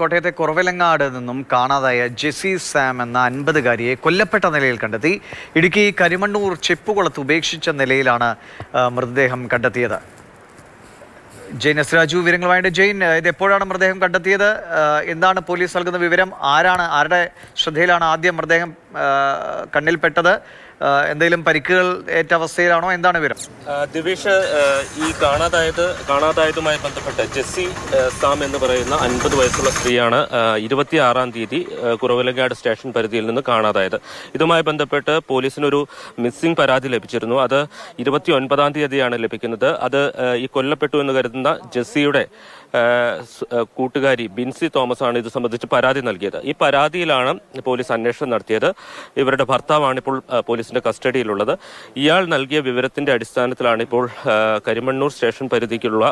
കോട്ടയത്തെ കുറവിലങ്ങാട് നിന്നും കാണാതായ ജെസി സാം എന്ന അൻപതുകാരിയെ കൊല്ലപ്പെട്ട നിലയിൽ കണ്ടെത്തി. ഇടുക്കി കരിമണ്ണൂർ ചെപ്പുകുളത്ത് ഉപേക്ഷിച്ച നിലയിലാണ് മൃതദേഹം കണ്ടെത്തിയത്. ജെയിൻ എസ് രാജു വിവരങ്ങളുമായിട്ട് ജെയിൻ ഇത് എപ്പോഴാണ് മൃതദേഹം കണ്ടെത്തിയത്? എന്താണ് പോലീസ് നൽകുന്ന വിവരം? ആരാണ് ആരുടെ ശ്രദ്ധയിലാണ് ആദ്യം മൃതദേഹം കണ്ണിൽപ്പെട്ടത്? എന്തെങ്കിലും പരിക്കുകൾ ഏറ്റ അവസ്ഥയിലാണോ? എന്താണ് വിവരം? ദിവേഷ് ഈ കാണാതായത് കാണാതായതുമായി ബന്ധപ്പെട്ട് ജെസ്സി സാം എന്ന് പറയുന്ന അൻപത് വയസ്സുള്ള സ്ത്രീയാണ് ഇരുപത്തി ആറാം തീയതി കുറവിലങ്ങാട് സ്റ്റേഷൻ പരിധിയിൽ നിന്ന് കാണാതായത്. ഇതുമായി ബന്ധപ്പെട്ട് പോലീസിനൊരു മിസ്സിംഗ് പരാതി ലഭിച്ചിരുന്നു. അത് ഇരുപത്തി ഒൻപതാം തീയതിയാണ് ലഭിക്കുന്നത്. അത് ഈ കൊല്ലപ്പെട്ടു എന്ന് കരുതുന്ന ജെസ്സിയുടെ ആ, കൂട്ടുകാരി ബിൻസി തോമസ് ആണ് ഇത് സംബന്ധിച്ച് പരാതി നൽകിയത്. ഈ പരാതിയിലാണ് പോലീസ് അന്വേഷണം നടത്തിയത്. ഇവരുടെ ഭർത്താവാണ് ഇപ്പോൾ പോലീസിന്റെ കസ്റ്റഡിയിലുള്ളത്. ഇയാൾ നൽകിയ വിവരത്തിന്റെ അടിസ്ഥാനത്തിലാണ് ഇപ്പോൾ കരിമണ്ണൂർ സ്റ്റേഷൻ പരിധിക്കുള്ള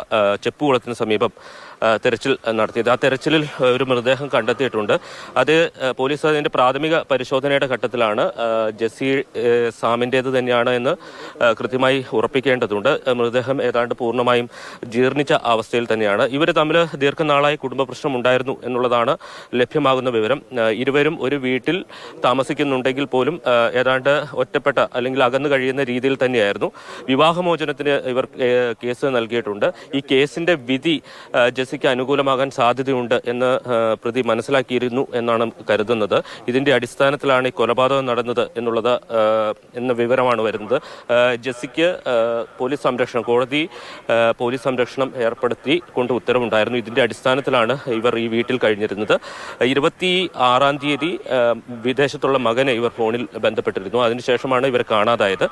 ചെപ്പുകുളത്തിന് സമീപം തെരച്ചിൽ നടത്തിയത്. ആ തെരച്ചിലിൽ ഒരു മൃതദേഹം കണ്ടെത്തിയിട്ടുണ്ട്. അത് പോലീസ് അതിന്റെ പ്രാഥമിക പരിശോധനയുടെ ഘട്ടത്തിലാണ് ജെസ്സി ഏ, തന്നെയാണ് എന്ന് കൃത്യമായി ഉറപ്പിക്കേണ്ടതുണ്ട്. മൃതദേഹം ഏതാണ്ട് പൂർണമായും ജീർണിച്ച അവസ്ഥയിൽ തന്നെയാണ്. ഇവർ തമ്മിൽ ദീർഘനാളായി കുടുംബ പ്രശ്നം ഉണ്ടായിരുന്നു എന്നുള്ളതാണ് ലഭ്യമാകുന്ന വിവരം. ഇരുവരും ഒരു വീട്ടിൽ താമസിക്കുന്നുണ്ടെങ്കിൽ പോലും ഏതാണ്ട് ഒറ്റപ്പെട്ട അല്ലെങ്കിൽ അകന്നു കഴിയുന്ന രീതിയിൽ തന്നെയായിരുന്നു. വിവാഹമോചനത്തിന് ഇവർ കേസ് നൽകിയിട്ടുണ്ട്. ഈ കേസിന്റെ വിധി ആ, ജെസ്സിക്ക് അനുകൂലമാകാൻ സാധ്യതയുണ്ട് എന്ന് പ്രതി മനസ്സിലാക്കിയിരുന്നു എന്നാണ് കരുതുന്നത്. ഇതിന്റെ അടിസ്ഥാനത്തിലാണ് ഈ കൊലപാതകം നടന്നത് എന്നുള്ളത് എന്ന വിവരമാണ് വരുന്നത്. ജെസ്സിക്ക് പോലീസ് സംരക്ഷണം കോടതി പോലീസ് സംരക്ഷണം ഏർപ്പെടുത്തി കൊണ്ട് ഉത്തരവുണ്ടായിരുന്നു. ഇതിന്റെ അടിസ്ഥാനത്തിലാണ് ഇവർ ഈ വീട്ടിൽ കഴിഞ്ഞിരുന്നത്. ഇരുപത്തി ആറാം തീയതി വിദേശത്തുള്ള മകനെ ഇവർ ഫോണിൽ ബന്ധപ്പെട്ടിരുന്നു. അതിനുശേഷമാണ് ഇവർ കാണാതായത്.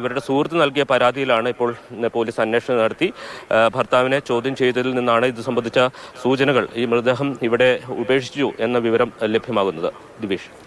ഇവരുടെ സുഹൃത്ത് നൽകിയ പരാതിയിലാണ് ഇപ്പോൾ പോലീസ് അന്വേഷണം നടത്തി. ഭർത്താവിനെ ചോദ്യം ചെയ്തതിൽ നിന്നാണ് ഇത് സംബന്ധിച്ച സൂചനകൾ. ഈ മൃതദേഹം ഇവിടെ ഉപേക്ഷിച്ചു എന്ന വിവരം ലഭ്യമാകുന്നത്. ദിവേഷ്.